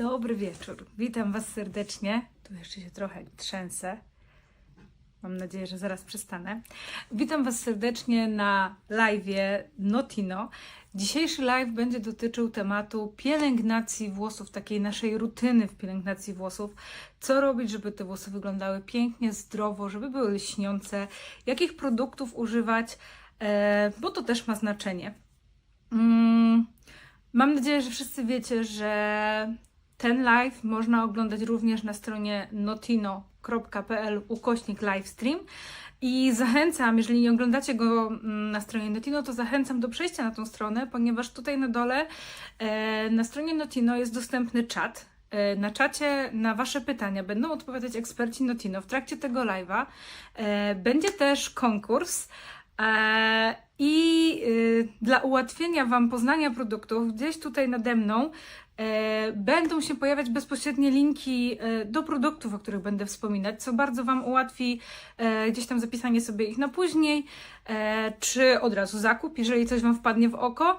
Dobry wieczór. Witam Was serdecznie. Tu jeszcze się trochę trzęsę. Mam nadzieję, że zaraz przestanę. Witam Was serdecznie na live Notino. Dzisiejszy live będzie dotyczył tematu pielęgnacji włosów, takiej naszej rutyny w pielęgnacji włosów. Co robić, żeby te włosy wyglądały pięknie, zdrowo, żeby były lśniące, jakich produktów używać, e, bo to też ma znaczenie. Mm, Mam nadzieję, że wszyscy wiecie, że ten live można oglądać również na stronie notino.pl ukośnik livestream. I zachęcam, jeżeli nie oglądacie go mm, na stronie Notino, to zachęcam do przejścia na tą stronę, ponieważ tutaj na dole e, na stronie Notino jest dostępny czat. E, Na czacie na Wasze pytania będą odpowiadać eksperci Notino w trakcie tego live'a. E, Będzie też konkurs. E, I y, dla ułatwienia Wam poznania produktów, gdzieś tutaj nade mną e, będą się pojawiać bezpośrednie linki e, do produktów, o których będę wspominać, co bardzo Wam ułatwi gdzieś tam zapisanie sobie ich na później, czy od razu zakup, jeżeli coś Wam wpadnie w oko.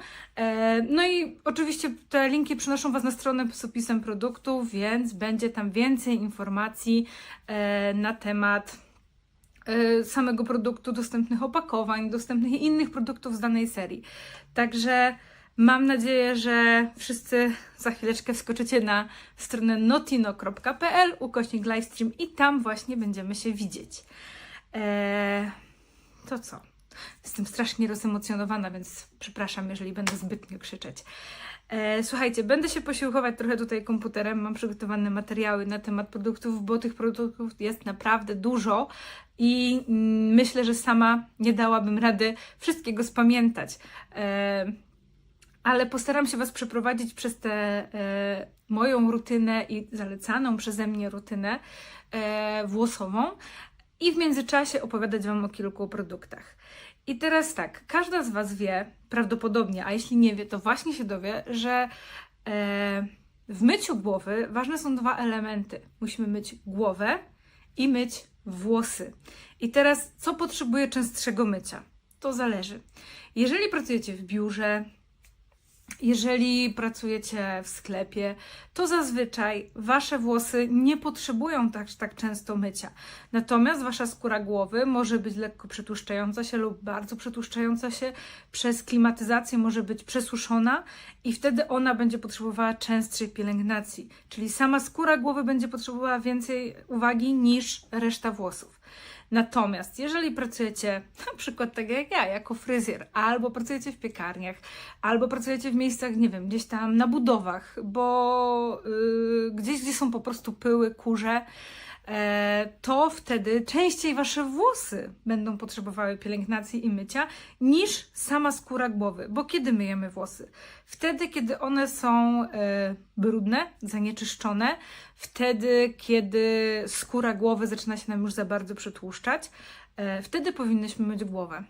No i oczywiście te linki przynoszą Was na stronę z opisem produktu, więc będzie tam więcej informacji na temat samego produktu, dostępnych opakowań, dostępnych innych produktów z danej serii. Także mam nadzieję, że wszyscy za chwileczkę wskoczycie na stronę notino.pl ukośnik livestream i tam właśnie będziemy się widzieć. Eee, to co? Jestem strasznie rozemocjonowana, więc przepraszam, jeżeli będę zbytnio krzyczeć. E, słuchajcie, będę się posiłkować trochę tutaj komputerem. Mam przygotowane materiały na temat produktów, bo tych produktów jest naprawdę dużo i mm, myślę, że sama nie dałabym rady wszystkiego spamiętać. E, ale postaram się Was przeprowadzić przez tę e, moją rutynę i zalecaną przeze mnie rutynę e, włosową i w międzyczasie opowiadać Wam o kilku produktach. I teraz tak, każda z Was wie prawdopodobnie, a jeśli nie wie, to właśnie się dowie, że e, w myciu głowy ważne są dwa elementy. Musimy myć głowę i myć włosy. I teraz, co potrzebuje częstszego mycia? To zależy. Jeżeli pracujecie w biurze, jeżeli pracujecie w sklepie, to zazwyczaj wasze włosy nie potrzebują tak, tak często mycia. Natomiast wasza skóra głowy może być lekko przetłuszczająca się lub bardzo przetłuszczająca się, przez klimatyzację może być przesuszona i wtedy ona będzie potrzebowała częstszej pielęgnacji. Czyli sama skóra głowy będzie potrzebowała więcej uwagi niż reszta włosów. Natomiast jeżeli pracujecie na przykład tak jak ja, jako fryzjer, albo pracujecie w piekarniach, albo pracujecie w miejscach, nie wiem, gdzieś tam na budowach, bo yy, gdzieś, gdzie są po prostu pyły, kurze, to wtedy częściej wasze włosy będą potrzebowały pielęgnacji i mycia niż sama skóra głowy. Bo kiedy myjemy włosy? Wtedy, kiedy one są e, brudne, zanieczyszczone, wtedy, kiedy skóra głowy zaczyna się nam już za bardzo przetłuszczać, e, wtedy powinnyśmy myć głowę.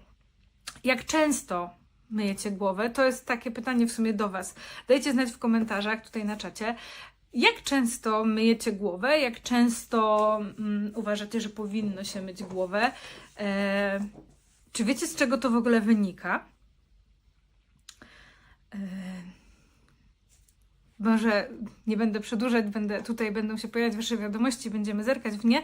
Jak często myjecie głowę? To jest takie pytanie w sumie do Was. Dajcie znać w komentarzach tutaj na czacie. Jak często myjecie głowę? Jak często mm, uważacie, że powinno się myć głowę? E, czy wiecie, z czego to w ogóle wynika? E, może nie będę przedłużać, będę, tutaj będą się pojawiać Wasze wiadomości, będziemy zerkać w nie.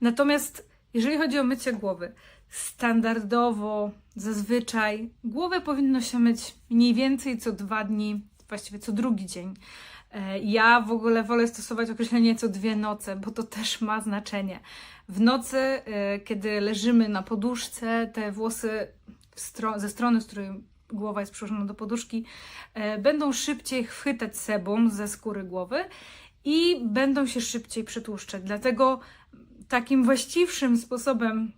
Natomiast jeżeli chodzi o mycie głowy, standardowo, zazwyczaj głowę powinno się myć mniej więcej co dwa dni, właściwie co drugi dzień. E, Ja w ogóle wolę stosować określenie co dwie noce, bo to też ma znaczenie. W nocy, e, kiedy leżymy na poduszce, te włosy stro- ze strony, z której głowa jest przyłożona do poduszki, e, będą szybciej chwytać sebum ze skóry głowy i będą się szybciej przetłuszczać. Dlatego takim właściwszym sposobem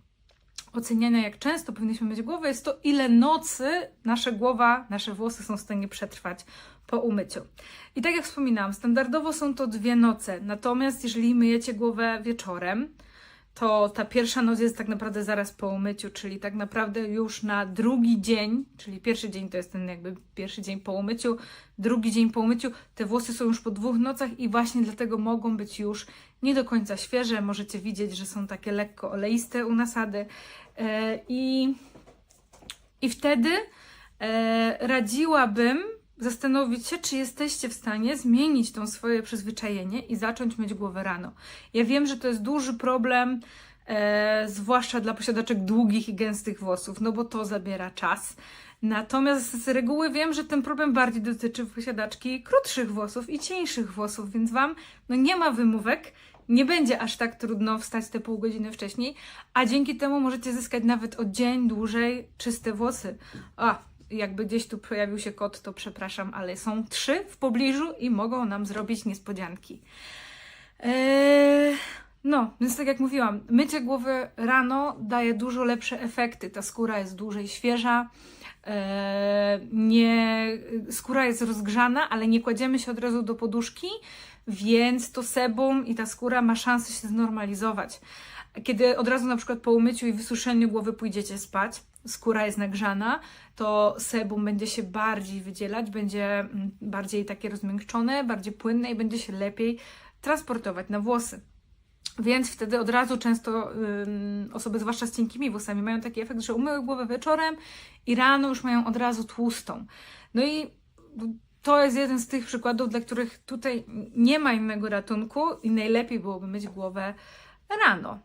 oceniania, jak często powinniśmy myć głowę, jest to, ile nocy nasza głowa, nasze włosy są w stanie przetrwać po umyciu. I tak jak wspominałam, standardowo są to dwie noce. Natomiast jeżeli myjecie głowę wieczorem, to ta pierwsza noc jest tak naprawdę zaraz po umyciu, czyli tak naprawdę już na drugi dzień, czyli pierwszy dzień to jest ten jakby pierwszy dzień po umyciu, drugi dzień po umyciu, te włosy są już po dwóch nocach i właśnie dlatego mogą być już nie do końca świeże. Możecie widzieć, że są takie lekko oleiste u nasady. E, I, i wtedy e, radziłabym zastanowić się, czy jesteście w stanie zmienić to swoje przyzwyczajenie i zacząć myć głowę rano. Ja wiem, że to jest duży problem, e, zwłaszcza dla posiadaczek długich i gęstych włosów, no bo to zabiera czas. Natomiast z reguły wiem, że ten problem bardziej dotyczy posiadaczki krótszych włosów i cieńszych włosów, więc Wam no nie ma wymówek, nie będzie aż tak trudno wstać te pół godziny wcześniej, a dzięki temu możecie zyskać nawet o dzień dłużej czyste włosy. A, jakby gdzieś tu pojawił się kot, to przepraszam, ale są trzy w pobliżu i mogą nam zrobić niespodzianki. Eee, no, więc tak jak mówiłam, mycie głowy rano daje dużo lepsze efekty. Ta skóra jest dłużej świeża, eee, nie, skóra jest rozgrzana, ale nie kładziemy się od razu do poduszki, więc to sebum i ta skóra ma szansę się znormalizować. Kiedy od razu na przykład po umyciu i wysuszeniu głowy pójdziecie spać, skóra jest nagrzana, to sebum będzie się bardziej wydzielać, będzie mm, bardziej takie rozmiękczone, bardziej płynne i będzie się lepiej transportować na włosy. Więc wtedy od razu często ym, osoby, zwłaszcza z cienkimi włosami, mają taki efekt, że umyły głowę wieczorem i rano już mają od razu tłustą. No i to jest jeden z tych przykładów, dla których tutaj nie ma innego ratunku i najlepiej byłoby myć głowę rano.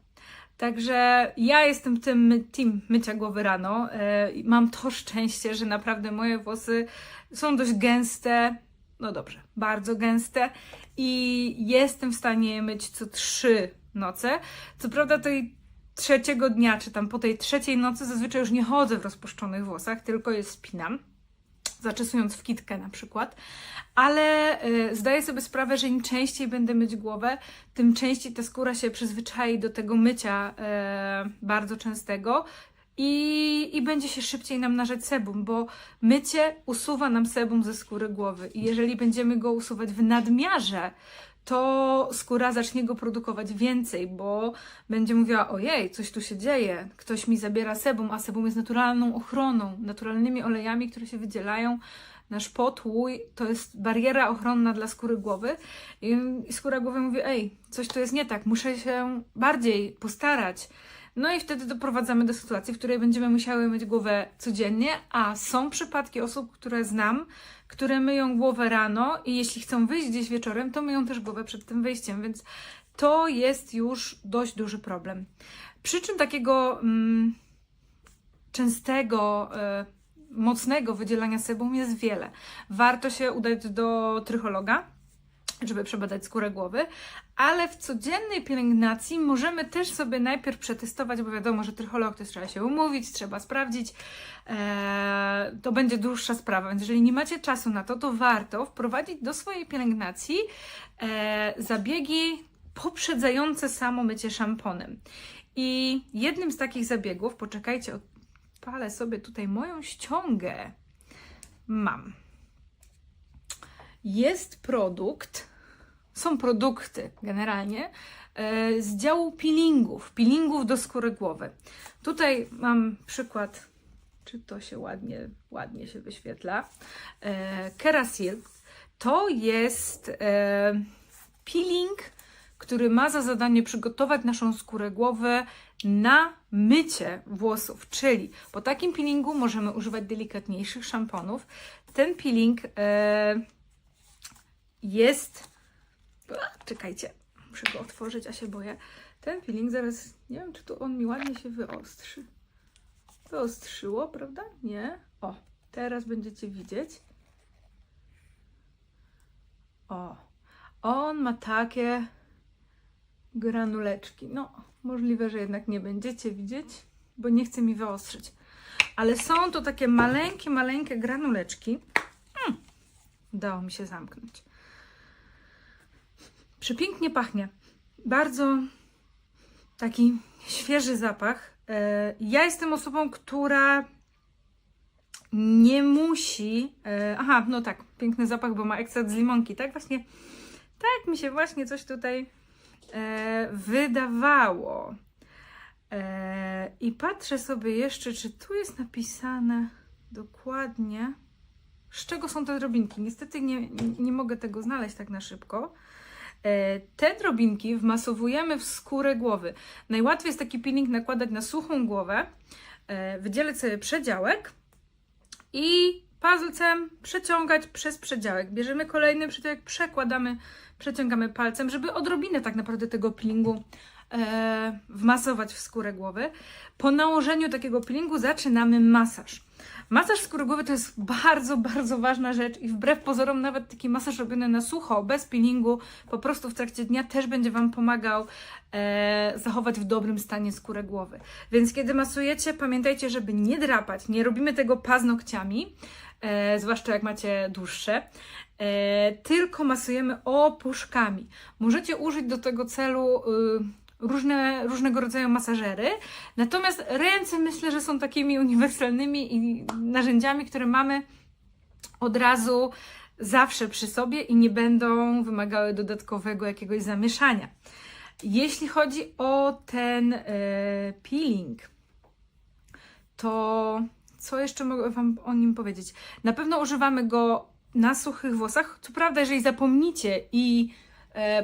Także ja jestem tym team mycia głowy rano. E, Mam to szczęście, że naprawdę moje włosy są dość gęste. No dobrze, bardzo gęste i jestem w stanie je myć co trzy noce. Co prawda tej trzeciego dnia, czy tam po tej trzeciej nocy zazwyczaj już nie chodzę w rozpuszczonych włosach, tylko je spinam zaczesując w kitkę na przykład, ale y, zdaję sobie sprawę, że im częściej będę myć głowę, tym częściej ta skóra się przyzwyczai do tego mycia e, bardzo częstego i, i będzie się szybciej namnażać sebum, bo mycie usuwa nam sebum ze skóry głowy. I jeżeli będziemy go usuwać w nadmiarze, to skóra zacznie go produkować więcej, bo będzie mówiła: Ojej, coś tu się dzieje, ktoś mi zabiera sebum, a sebum jest naturalną ochroną, naturalnymi olejami, które się wydzielają. Nasz pot, łój to jest bariera ochronna dla skóry głowy. I skóra głowy mówi: Ej, coś tu jest nie tak, muszę się bardziej postarać. No i wtedy doprowadzamy do sytuacji, w której będziemy musiały myć głowę codziennie, a są przypadki osób, które znam, które myją głowę rano i jeśli chcą wyjść gdzieś wieczorem, to myją też głowę przed tym wyjściem, więc to jest już dość duży problem. Przyczyn takiego mm, częstego, e, mocnego wydzielania sebum jest wiele. Warto się udać do trychologa, żeby przebadać skórę głowy, ale w codziennej pielęgnacji możemy też sobie najpierw przetestować, bo wiadomo, że trycholog jest, trzeba się umówić, trzeba sprawdzić, eee, to będzie dłuższa sprawa, więc jeżeli nie macie czasu na to, to warto wprowadzić do swojej pielęgnacji eee, zabiegi poprzedzające samo mycie szamponem. I jednym z takich zabiegów, poczekajcie, odpalę sobie tutaj moją ściągę, mam jest produkt, są produkty generalnie e, z działu peelingów, peelingów do skóry głowy. Tutaj mam przykład, czy to się ładnie, ładnie się wyświetla. E, Kerasil to jest e, peeling, który ma za zadanie przygotować naszą skórę głowy na mycie włosów, czyli po takim peelingu możemy używać delikatniejszych szamponów. Ten peeling jest. Czekajcie, muszę go otworzyć, a się boję. Ten peeling zaraz. Nie wiem, czy tu on mi ładnie się wyostrzy. Wyostrzyło, prawda? Nie. O, teraz będziecie widzieć. O, on ma takie granuleczki. No, możliwe, że jednak nie będziecie widzieć, bo nie chce mi wyostrzyć. Ale są to takie maleńkie, maleńkie granuleczki. Mm, udało mi się zamknąć. Przepięknie pachnie. Bardzo taki świeży zapach. E, Ja jestem osobą, która nie musi. e, Aha, no tak, piękny zapach, bo ma ekstrakt z limonki. Tak właśnie, tak mi się właśnie coś tutaj e, wydawało. I patrzę sobie jeszcze, czy tu jest napisane dokładnie, z czego są te drobinki. Niestety nie, nie mogę tego znaleźć tak na szybko. E, Te drobinki wmasowujemy w skórę głowy. Najłatwiej jest taki peeling nakładać na suchą głowę, e, wydzielać sobie przedziałek i palcem przeciągać przez przedziałek. Bierzemy kolejny przedziałek, przekładamy, przeciągamy palcem, żeby odrobinę tak naprawdę tego peelingu e, wmasować w skórę głowy. Po nałożeniu takiego peelingu zaczynamy masaż. Masaż skóry głowy to jest bardzo, bardzo ważna rzecz i wbrew pozorom nawet taki masaż robiony na sucho, bez peelingu, po prostu w trakcie dnia też będzie Wam pomagał e, zachować w dobrym stanie skórę głowy. Więc kiedy masujecie, pamiętajcie, żeby nie drapać, nie robimy tego paznokciami, e, zwłaszcza jak macie dłuższe, e, tylko masujemy opuszkami. Możecie użyć do tego celu y, różne, różnego rodzaju masażery, natomiast ręce myślę, że są takimi uniwersalnymi i narzędziami, które mamy od razu zawsze przy sobie i nie będą wymagały dodatkowego jakiegoś zamieszania. Jeśli chodzi o ten e, peeling, to co jeszcze mogę Wam o nim powiedzieć? Na pewno używamy go na suchych włosach. Co prawda, jeżeli zapomnicie i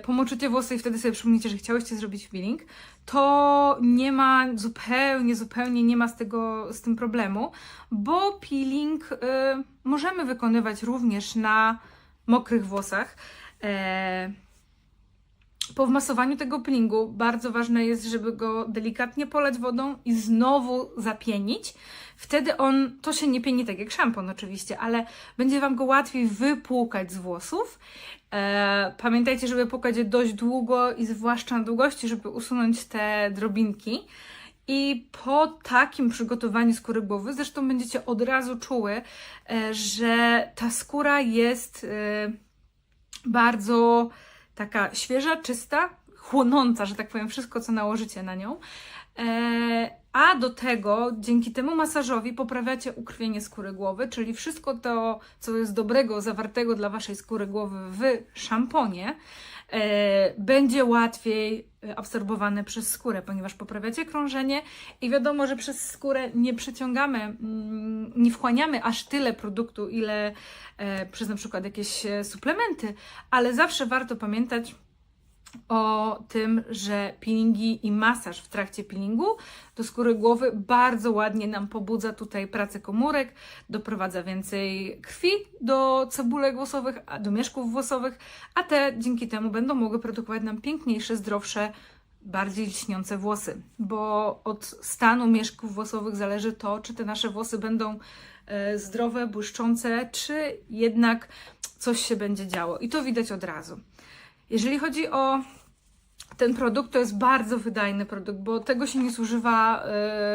pomoczycie włosy i wtedy sobie przypomnicie, że chciałyście zrobić peeling, to nie ma zupełnie, zupełnie nie ma z, tego, z tym problemu, bo peeling e, możemy wykonywać również na mokrych włosach. E, po wmasowaniu tego peelingu bardzo ważne jest, żeby go delikatnie polać wodą i znowu zapienić. Wtedy on, to się nie pieni tak jak szampon oczywiście, ale będzie Wam go łatwiej wypłukać z włosów. E, pamiętajcie, żeby płukać je dość długo i zwłaszcza na długości, żeby usunąć te drobinki. I po takim przygotowaniu skóry głowy, zresztą będziecie od razu czuły, e, że ta skóra jest e, bardzo taka świeża, czysta, chłonąca, że tak powiem, wszystko, co nałożycie na nią. E, a do tego, dzięki temu masażowi, poprawiacie ukrwienie skóry głowy, czyli wszystko to, co jest dobrego, zawartego dla Waszej skóry głowy w szamponie, będzie łatwiej e, absorbowane przez skórę, ponieważ poprawiacie krążenie i wiadomo, że przez skórę nie przeciągamy, mm, nie wchłaniamy aż tyle produktu, ile e, przez na przykład jakieś e, suplementy, ale zawsze warto pamiętać, o tym, że peelingi i masaż w trakcie peelingu do skóry głowy bardzo ładnie nam pobudza tutaj pracę komórek, doprowadza więcej krwi do cebulek włosowych, do mieszków włosowych, a te dzięki temu będą mogły produkować nam piękniejsze, zdrowsze, bardziej lśniące włosy, bo od stanu mieszków włosowych zależy to, czy te nasze włosy będą e, zdrowe, błyszczące, czy jednak coś się będzie działo. I to widać od razu. Jeżeli chodzi o ten produkt, to jest bardzo wydajny produkt, bo tego się nie zużywa,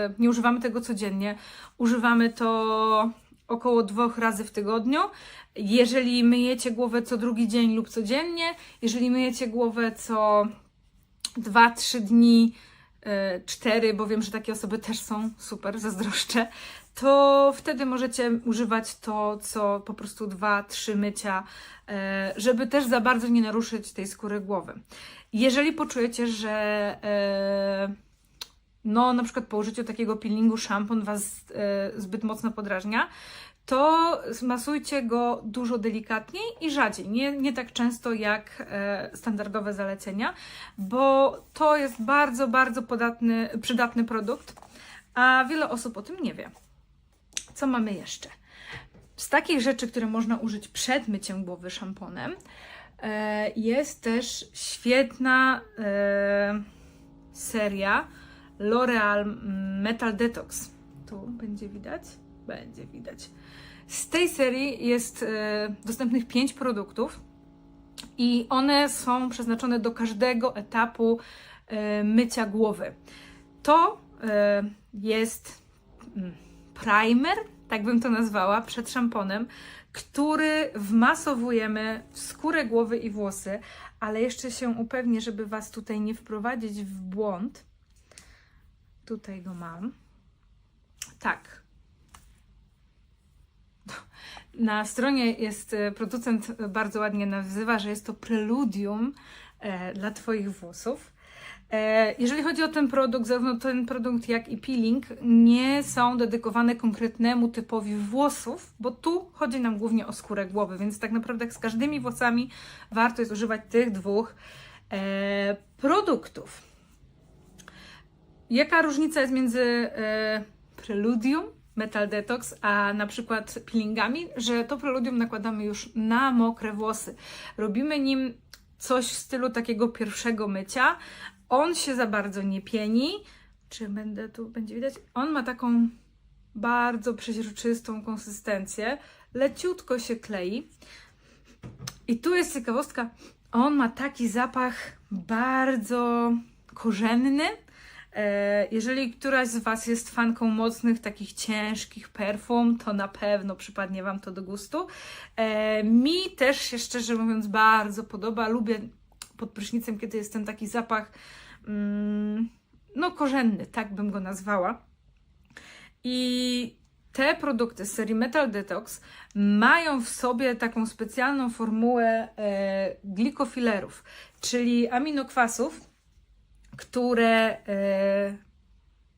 yy, nie używamy tego codziennie. Używamy to około dwóch razy w tygodniu. Jeżeli myjecie głowę co drugi dzień lub codziennie, jeżeli myjecie głowę co 2-3 dni, yy, 4, bo wiem, że takie osoby też są super, zazdroszczę, to wtedy możecie używać to, co po prostu 2-3 mycia, e, żeby też za bardzo nie naruszyć tej skóry głowy. Jeżeli poczujecie, że e, no na przykład po użyciu takiego peelingu szampon Was e, zbyt mocno podrażnia, to zmasujcie go dużo delikatniej i rzadziej, nie, nie tak często jak standardowe zalecenia, bo to jest bardzo, bardzo podatny, przydatny produkt, a wiele osób o tym nie wie. Co mamy jeszcze? Z takich rzeczy, które można użyć przed myciem głowy szamponem, e, jest też świetna e, seria L'Oreal Metal Detox. Tu będzie widać? Będzie widać. Z tej serii jest e, dostępnych 5 produktów i one są przeznaczone do każdego etapu mycia głowy. To jest mm, primer, tak bym to nazwała, przed szamponem, który wmasowujemy w skórę głowy i włosy, ale jeszcze się upewnię, żeby Was tutaj nie wprowadzić w błąd. Tutaj go mam. Tak. Na stronie jest e, producent bardzo ładnie nazywa, że jest to preludium e, dla Twoich włosów. E, jeżeli chodzi o ten produkt, zarówno ten produkt jak i peeling nie są dedykowane konkretnemu typowi włosów, bo tu chodzi nam głównie o skórę głowy, więc tak naprawdę z każdymi włosami warto jest używać tych dwóch e, produktów. Jaka różnica jest między e, preludium Metal Detox, a na przykład peelingami, że to preludium nakładamy już na mokre włosy. Robimy nim coś w stylu takiego pierwszego mycia. On się za bardzo nie pieni. Czy będę tu, będzie widać? On ma taką bardzo przeźroczystą konsystencję. Leciutko się klei. I tu jest ciekawostka. On ma taki zapach bardzo korzenny. E, Jeżeli któraś z Was jest fanką mocnych, takich ciężkich perfum, to na pewno przypadnie Wam to do gustu. E, Mi też się szczerze mówiąc bardzo podoba. Lubię pod prysznicem, kiedy jest ten taki zapach, mm, no korzenny, tak bym go nazwała. I te produkty z serii Metal Detox mają w sobie taką specjalną formułę e, glikofilerów, czyli aminokwasów, które e,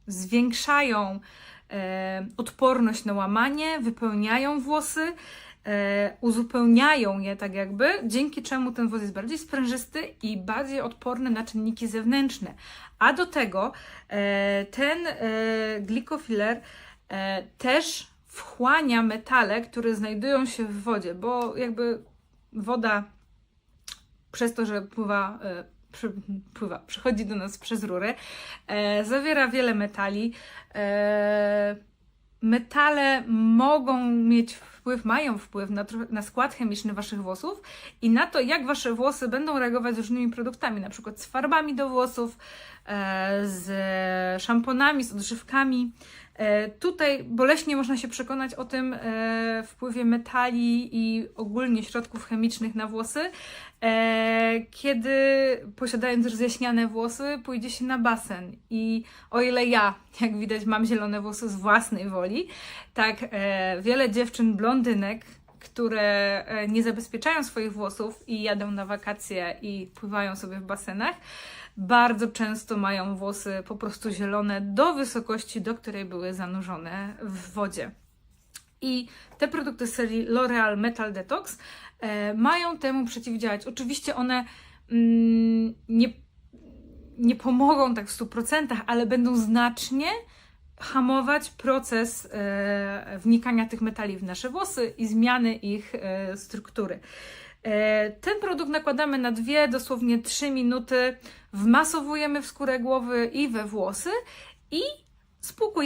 zwiększają e, odporność na łamanie, wypełniają włosy, uzupełniają je tak jakby, dzięki czemu ten włos jest bardziej sprężysty i bardziej odporny na czynniki zewnętrzne. A do tego e, ten e, glikofiler e, też wchłania metale, które znajdują się w wodzie, bo jakby woda przez to, że pływa, e, pływa przychodzi do nas przez rury, e, zawiera wiele metali. E, metale mogą mieć wpływ, mają wpływ na, na skład chemiczny waszych włosów i na to, jak wasze włosy będą reagować z różnymi produktami, na przykład z farbami do włosów, e, z szamponami, z odżywkami. E, Tutaj boleśnie można się przekonać o tym e, wpływie metali i ogólnie środków chemicznych na włosy, kiedy posiadając rozjaśniane włosy, pójdzie się na basen. I o ile ja, jak widać, mam zielone włosy z własnej woli, tak e, wiele dziewczyn blondynek, które e, nie zabezpieczają swoich włosów i jadą na wakacje i pływają sobie w basenach, bardzo często mają włosy po prostu zielone do wysokości, do której były zanurzone w wodzie. I te produkty serii L'Oreal Metal Detox e, mają temu przeciwdziałać. Oczywiście one mm, nie, nie pomogą tak w 100%, ale będą znacznie hamować proces e, wnikania tych metali w nasze włosy i zmiany ich e, struktury. E, Ten produkt nakładamy na dwie, dosłownie 3 minuty, wmasowujemy w skórę głowy i we włosy i spłukujemy